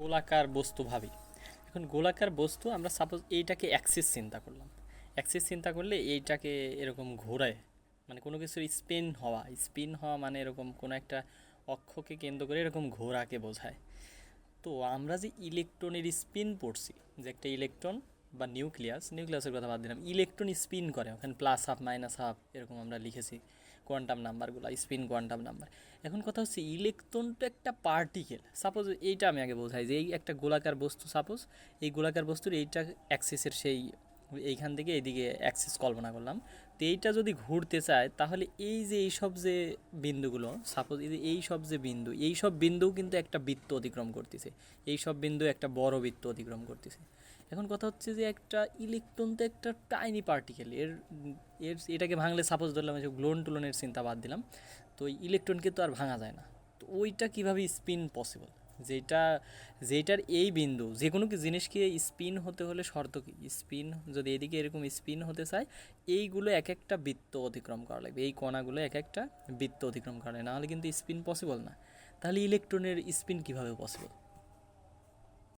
গোলাকার বস্তু ভাবি। এখন গোলাকার বস্তু আমরা সাপোজ এইটাকে অ্যাক্সিস চিন্তা করলাম। অ্যাক্সিস চিন্তা করলে এইটাকে এরকম ঘোরায়। মানে কোনো কিছুর স্পিন হওয়া। স্পিন হওয়া মানে এরকম কোনো একটা অক্ষকে কেন্দ্র করে এরকম ঘোরাকে বোঝায়। তো আমরা যে ইলেকট্রনের স্পিন পড়ছি, যে একটা ইলেকট্রন বা নিউক্লিয়াস, নিউক্লিয়াসের কথা বাদ দিলাম, ইলেকট্রন স্পিন করে, ওখানে প্লাস হাফ মাইনাস হাফ এরকম আমরা লিখেছি কোয়ান্টাম নাম্বারগুলো স্পিন কোয়ান্টাম নাম্বার এখন কথা হচ্ছে ইলেকট্রন তো একটা পার্টিকেল সাপোজ এইটা আমি আগে বোঝাই যে এই একটা গোলাকার বস্তু সাপোজ এই গোলাকার বস্তুর এইটা অ্যাক্সিসের সেই এইখান থেকে এইদিকে অ্যাক্সেস কল্পনা করলাম। তো এইটা যদি ঘুরতে চায়, তাহলে এই যে এইসব যে বিন্দুগুলো সাপোজ এই সব যে বিন্দু এই সব বিন্দু কিন্তু একটা বৃত্ত অতিক্রম করতেছে। এই সব বিন্দু একটা বড় বৃত্ত অতিক্রম করতেছে। এখন কথা হচ্ছে যে একটা ইলেকট্রন তো একটা টাইনি পার্টিকেল এর এর এটাকে ভাঙলে সাপোজ ধরলাম যে গ্লোন টুলনের চিন্তা বাদ দিলাম, তো ইলেকট্রনকে তো আর ভাঙা যায় না। তো ওইটা কীভাবে স্পিন পসিবল যেটা, যেটার এই বিন্দু যে কোনো কি জিনিসকে স্পিন হতে হলে শর্ত কি? স্পিন যদি এদিকে এরকম স্পিন হতে চায়, এইগুলো এক একটা বৃত্ত অতিক্রম করা লাগবে। এই কণাগুলো এক একটা বৃত্ত অতিক্রম করা লাগে নাহলে কিন্তু স্পিন পসিবল না। তাহলে ইলেকট্রনের স্পিন কীভাবে পসিবল